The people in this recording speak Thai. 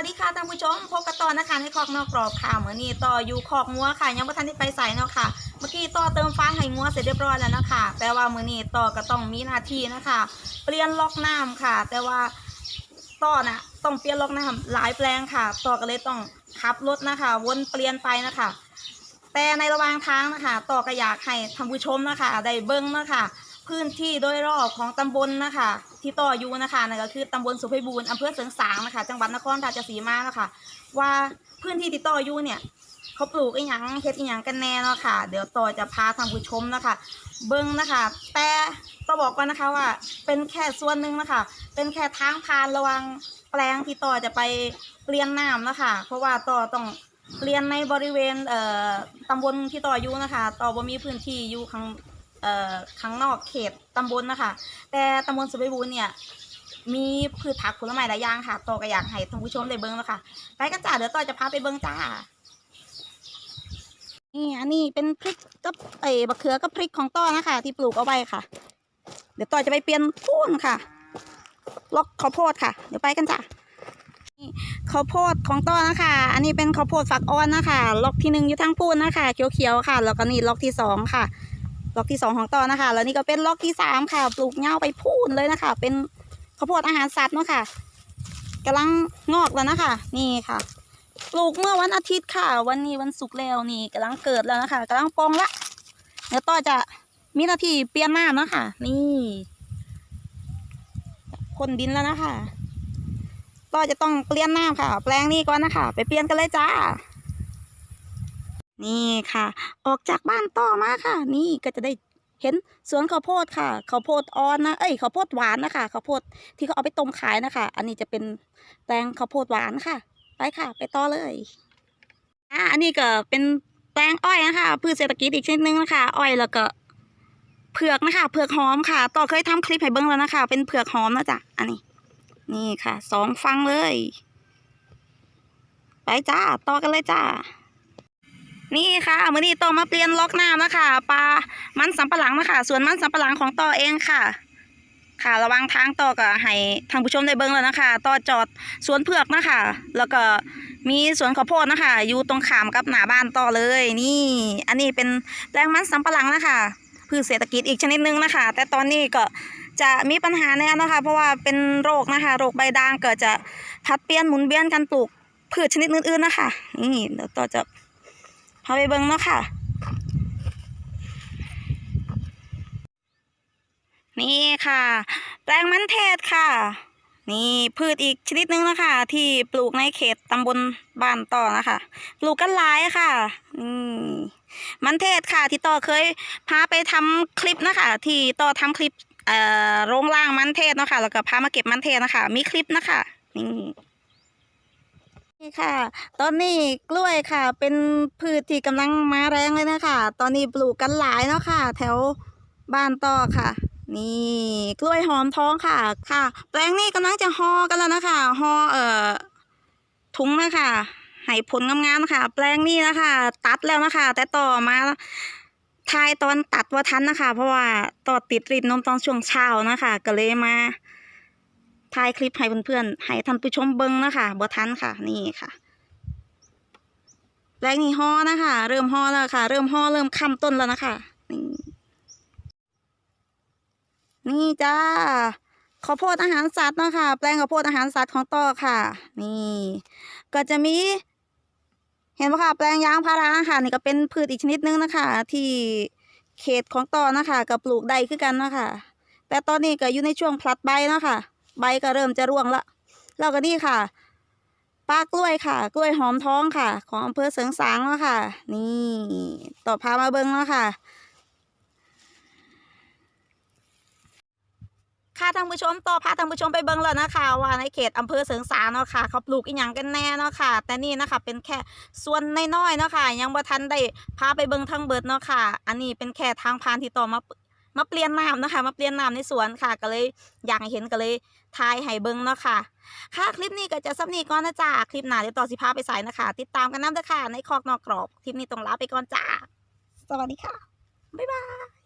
วัสดีค่ะท่านผู้ชมพบกันต่อนะคะในคอกนอกกรอบค่ะเมื่อนี้ต่ออยู่คอกงัวค่ะยังไม่ทันได้ไปใส่เนาะค่ะ เมื่อกี้ต่อเติมฟางให้งัวเสร็จเรียบร้อยแล้วนะคะแต่ว่าเมื่อนี้ต่อก็ต้องมีหน้าที่นะคะ เปลี่ยนล็อกน้ำค่ะ แต่ว่าต่อน่ะต้องเปลี่ยนล็อกน้ำหลายแปลงค่ะ ต่อก็เลยต้องขับรถนะคะ วนเปลี่ยนไปนะคะ แต่ในระหว่างทางนะคะ ต่อก็อยากให้ท่านผู้ชมนะคะได้เบิ้งนะคะ พื้นที่โดยรอบของตำบลนะคะ ที่ต่ออยู่นะคะนั่นก็คือตำบลสุพิบูรณ์อำเภอเสริงสางนะคะ จังหวัดนครราชสีมานะคะว่าพื้นที่ที่ต่ออยู่เนี่ยเขาปลูกอีหยังเฮ็ดอีหยังกันแน่เนาะค่ะ เดี๋ยวต่อจะพาท่านผู้ชมนะคะ เบิ้งนะคะ แต่ต้องบอกก่อนนะคะว่า เป็นแค่ส่วนหนึ่งนะคะ เป็นแค่ทางผ่านระวังแปลงที่ต่อจะไปเปลี่ยนน้ำนะคะ เพราะว่าต่อต้องเปลี่ยนในบริเวณเอ่อตำบลที่ต่ออยู่นะคะ ต่อบ่มีพื้นที่อยู่ข้าง เอ่อข้างนอกเขตตำบลนะคะ แต่ตำบลสุพิบูรณ์เนี่ยมีพืชผักผลไม้หลายอย่างค่ะต่อก็อยากให้ท่านผู้ชมได้เบิ้งแล้วค่ะไปกันจ้าเดี๋ยวต่อจะพาไปเบิ้งจ้านี่อันนี้เป็นพริกกับเอ้ยบะเขือกับพริกของต้อนะคะ ที่ปลูกเอาไว้ค่ะ เดี๋ยวต่อจะไปเปลี่ยนพูนค่ะ ล็อกข้าวโพดค่ะ เดี๋ยวไปกันจ้ะนี่ข้าวโพดของต้อนะคะ อันนี้เป็นข้าวโพดฝักอ่อนนะคะ ล็อกที่หนึ่งอยู่ทั้งพูนนะคะ เขียวๆค่ะ แล้วก็นี่ล็อกที่สองค่ะ ล็อกที่สองของต้อนะคะ แล้วนี่ก็เป็นล็อกที่สามค่ะ ปลูกเงาไปพูนเลยนะคะ เป็นข้าวโพดอาหารสัตว์เนาะค่ะกำลังงอกแล้วนะคะ นี่ค่ะ ปลูกเมื่อวันอาทิตย์ค่ะ วันนี้วันศุกร์แล้วนี่กำลังเกิดแล้วนะคะกำลังปองละเดี๋ยวต่อจะมีหน้าที่เปลี่ยนน้ำนะคะนี่คนดินแล้วนะคะ ต่อจะต้องเปลี่ยนน้ำค่ะ แปลงนี้ก่อนนะคะ ไปเปลี่ยนกันเลยจ้า นี่ค่ะ ออกจากบ้านต่อมาค่ะ นี่ก็จะได้เห็นสวนข้าวโพดค่ะข้าวโพดอ่อนนะเอ้ยข้าวโพดหวานนะคะข้าวโพดที่เขาเอาไปต้มขายนะคะ อันนี้จะเป็นแปลงข้าวโพดหวานค่ะ ไปค่ะ ไปต่อเลยอ่าอันนี้ก็เป็นแปลงอ้อยนะคะพืชเศรษฐกิจอีกชนิดนึงนะคะอ้อยแล้วก็เผือกนะคะเผือกหอมค่ะ ต่อเคยทำคลิปให้เบิ้งแล้วนะคะ เป็นเผือกหอมนะจ๊ะอันนี้ นี่ค่ะสองฟังเลย ไปจ้าต่อกันเลยจ้า นี่ค่ะมื่อนี้ต่อมาเปลี่ยนล็อกน้ำนะคะปลามันสำปะหลังนะคะส่วนมันสำปะหลังของต่อเองค่ะ ค่ะระวังทางต่อก็ให้ทางผู้ชมได้เบิ้งแล้วนะคะ ต่อจอดสวนเผือกนะคะ แล้วก็มีสวนข้าวโพดนะคะ อยู่ตรงขามกับหน้าบ้านต่อเลย นี่ อันนี้เป็นแปลงมันสำปะหลังนะคะพืชเศรษฐกิจอีกชนิดนึงนะคะ แต่ตอนนี้ก็จะมีปัญหาแน่นะคะ เพราะว่าเป็นโรคนะคะ โรคใบด่างเกิดจะพัดเปลี่ยนหมุนเวียนกันปลูกพืชชนิดอื่นๆนะคะ นี่เดี๋ยวต่อจะ พาไปเบิ้งเนาะค่ะ นี่ค่ะ แปลงมันเทศค่ะ นี่พืชอีกชนิดนึงนะคะ ที่ปลูกในเขตตำบลบ้านต่อนะคะ ปลูกกันหลายค่ะอืมมันเทศค่ะที่ต่อเคยพาไปทำคลิปนะคะ ที่ต่อทำคลิปเอ่อโรงล่างมันเทศเนาะค่ะแล้วก็พามาเก็บมันเทศนะคะ มีคลิปนะคะนี่ นี่ค่ะ ตอนนี้กล้วยค่ะ เป็นพืชที่กำลังมาแรงเลยนะคะ ตอนนี้ปลูกกันหลายเนาะค่ะ แถวบ้านต่อค่ะ นี่กล้วยหอมท้องค่ะ ค่ะ แปลงนี้กำลังจะห่อกันแล้วนะคะห่อเอ่อถุงนะคะให้ผลงามๆนะคะ แปลงนี้นะคะ ตัดแล้วนะคะ แต่ต่อมาทายตอนตัดว่าทันนะคะ เพราะว่าต่อติดรีดนมตอนช่วงเช้านะคะ ก็เลยมา ถ่ายคลิปให้เพื่อนๆให้ท่านผู้ชมเบิ้งนะคะบ่ทันค่ะ นี่ค่ะแปลงนี้ห่อนะคะ เริ่มห่อแล้วค่ะ เริ่มห่อเริ่มค้ำต้นแล้วนะคะนี่นี่จ้าข้าวโพดอาหารสัตว์นะคะ แปลงข้าวโพดอาหารสัตว์ของต่อค่ะ นี่ ก็จะมี เห็นไหมค่ะ แปลงยางพาราค่ะนี่ก็เป็นพืชอีกชนิดนึงนะคะ ที่เขตของต่อนะคะกับปลูกได้คือกันนะคะแต่ตอนนี้ก็อยู่ในช่วงผลัดใบนะคะ ใบก็เริ่มจะร่วงละแล้วก็นี่ค่ะปลากล้วยค่ะ กล้วยหอมท้องค่ะ ของอำเภอเสริงสางเนาะค่ะ นี่ต่อพามาเบิ้งเนาะค่ะ ค่ะท่านผู้ชมต่อพาท่านผู้ชมไปเบิ่งแล้วนะคะว่าในเขตอำเภอเสริงสางเนาะค่ะเขาปลูกอีหยังกันแน่เนาะค่ะ แต่นี่นะคะเป็นแค่ส่วนน้อยๆเนาะค่ะ ยังบ่ทันได้พาไปเบิ่งทั้งเบิดเนาะค่ะ อันนี้เป็นแค่ทางผ่านที่ต่อมา มาเปลี่ยนน้ำนะคะ มาเปลี่ยนน้ำในสวนค่ะ ก็เลยอยากให้เห็นก็เลยทายให้เบิ้งเนาะค่ะ ค่ะคลิปนี้ก็จะสำนีก่อนนะจ๊ะคลิปหน้าเดี๋ยวต่อสิพาไปใส่นะคะ ติดตามกันน้ำเด้อค่ะ ในคอกนอกกรอบ คลิปนี้ต้องลาไปก่อนจ้า สวัสดีค่ะ บ๊ายบาย